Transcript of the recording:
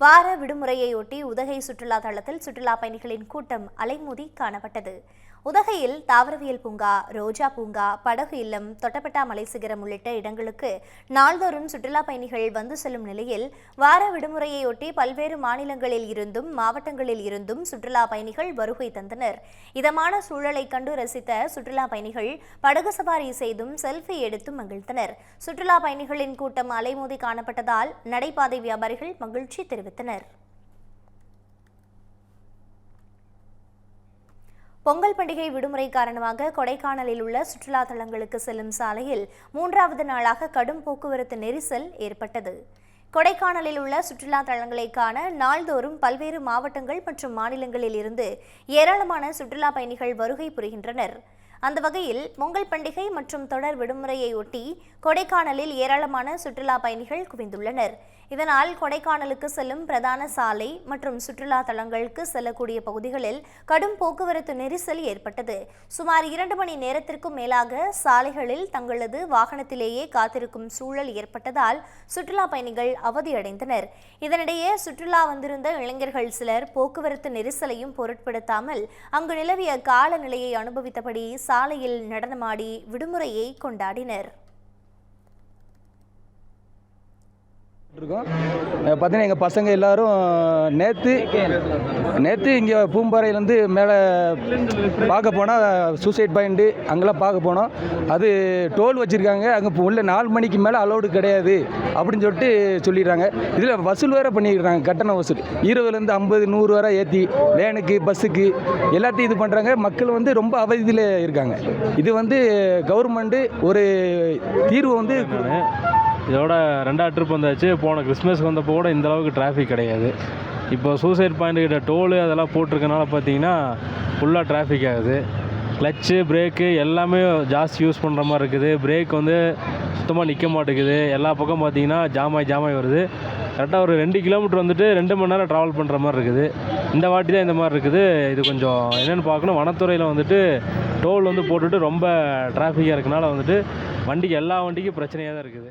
வார விடுமுறையொட்டி உதகை சுற்றுலா தளத்தில் சுற்றுலா பயணிகளின் கூட்டம் அலைமோதி காணப்பட்டது. உதகையில் தாவரவியல் பூங்கா ரோஜா பூங்கா படகு இல்லம் தொட்டப்பட்டா மலை சிகரம் உள்ளிட்ட இடங்களுக்கு நாள்தோறும் சுற்றுலா பயணிகள் வந்து செல்லும் நிலையில் வார விடுமுறையொட்டி பல்வேறு மாநிலங்களில் இருந்தும் மாவட்டங்களில் இருந்தும் சுற்றுலா பயணிகள் வருகை தந்தனர். இதமான சூழலை கண்டு ரசித்த சுற்றுலா பயணிகள் படகு சவாரி செய்தும் செல்ஃபி எடுத்தும் மகிழ்ந்தனர். சுற்றுலா பயணிகளின் கூட்டம் அலைமோதி காணப்பட்டதால் நடைபாதை வியாபாரிகள் மகிழ்ச்சி தெரிவித்தனர். பொங்கல் பண்டிகை விடுமுறை காரணமாக கொடைக்கானலில் உள்ள சுற்றுலா தலங்களுக்கு செல்லும் சாலையில் மூன்றாவது நாளாக கடும் போக்குவரத்து நெரிசல் ஏற்பட்டது. கொடைக்கானலில் உள்ள சுற்றுலா தலங்களை காண நாள்தோறும் பல்வேறு மாவட்டங்கள் மற்றும் மாநிலங்களில் இருந்து ஏராளமான சுற்றுலா பயணிகள் வருகை புரிகின்றனர். அந்த வகையில் பொங்கல் பண்டிகை மற்றும் தொடர் விடுமுறையை ஒட்டி கொடைக்கானலில் ஏராளமான சுற்றுலா பயணிகள் குவிந்துள்ளனர். இதனால் கொடைக்கானலுக்கு செல்லும் பிரதான சாலை மற்றும் சுற்றுலா தலங்களுக்கு செல்லக்கூடிய பகுதிகளில் கடும் போக்குவரத்து நெரிசல் ஏற்பட்டது. சுமார் இரண்டு மணி நேரத்திற்கும் மேலாக சாலைகளில் தங்களது வாகனத்திலேயே காத்திருக்கும் சூழல் ஏற்பட்டதால் சுற்றுலா பயணிகள் அவதியடைந்தனர். இதனிடையே சுற்றுலா வந்திருந்த இளைஞர்கள் சிலர் போக்குவரத்து நெரிசலையும் பொருட்படுத்தாமல் அங்கு நிலவிய காலநிலையை அனுபவித்தபடி சாலையில் நடனமாடி விடுமுறையை கொண்டாடினர். இருக்கோம். பார்த்தீங்கன்னா எங்கள் பசங்க எல்லாரும் நேற்று நேற்று இங்கே பூம்பாறையிலேருந்து மேலே பார்க்க போனால் சூசைட் பாயிண்ட்டு அங்கெல்லாம் பார்க்க போனோம். அது டோல் வச்சுருக்காங்க. அங்கே உள்ள நாலு மணிக்கு மேலே அலௌடு கிடையாது அப்படின்னு சொல்லிட்டு சொல்லிடுறாங்க. இதில் வசூல் வேறு பண்ணிடுறாங்க கட்டண வசூல். இருபதுலேருந்து ஐம்பது நூறு வரை ஏற்றி வேனுக்கு பஸ்ஸுக்கு எல்லாத்தையும் இது பண்ணுறாங்க மக்கள் வந்து ரொம்ப அவதியில் இருக்காங்க. இது வந்து கவர்மெண்ட்டு ஒரு தீர்வு வந்து இதோட ரெண்டாவது ட்ரிப் வந்தாச்சு. போன கிறிஸ்மஸ்க்கு வந்தப்போ கூட இந்த அளவுக்கு டிராஃபிக் கிடையாது. இப்போ சூசைட் பாயிண்ட் கிட்ட டோலு அதெல்லாம் போட்டிருக்கனால பார்த்தீங்கன்னா ஃபுல்லாக டிராஃபிக் ஆகுது. கிளச்சு பிரேக்கு எல்லாமே ஜாஸ்தி யூஸ் பண்ணுற மாதிரி இருக்குது. பிரேக் வந்து சுத்தமாக நிற்க மாட்டேங்குது. எல்லா பக்கம் பார்த்தீங்கன்னா ஜாமாய் ஜாமாய் வருது. கரெக்டாக ஒரு ரெண்டு கிலோமீட்டர் வந்துட்டு ரெண்டு மணி நேரம் ட்ராவல் பண்ணுற மாதிரி இருக்குது. இந்த வாட்டி தான் இந்த மாதிரி இருக்குது. இது கொஞ்சம் என்னென்னு பார்க்கணும். வனத்துறையில் வந்துட்டு டோல் வந்து போட்டுட்டு ரொம்ப டிராஃபிக்காக இருக்கனால வந்துட்டு வண்டிக்கு எல்லா வண்டிக்கும் பிரச்சனையாக தான் இருக்குது.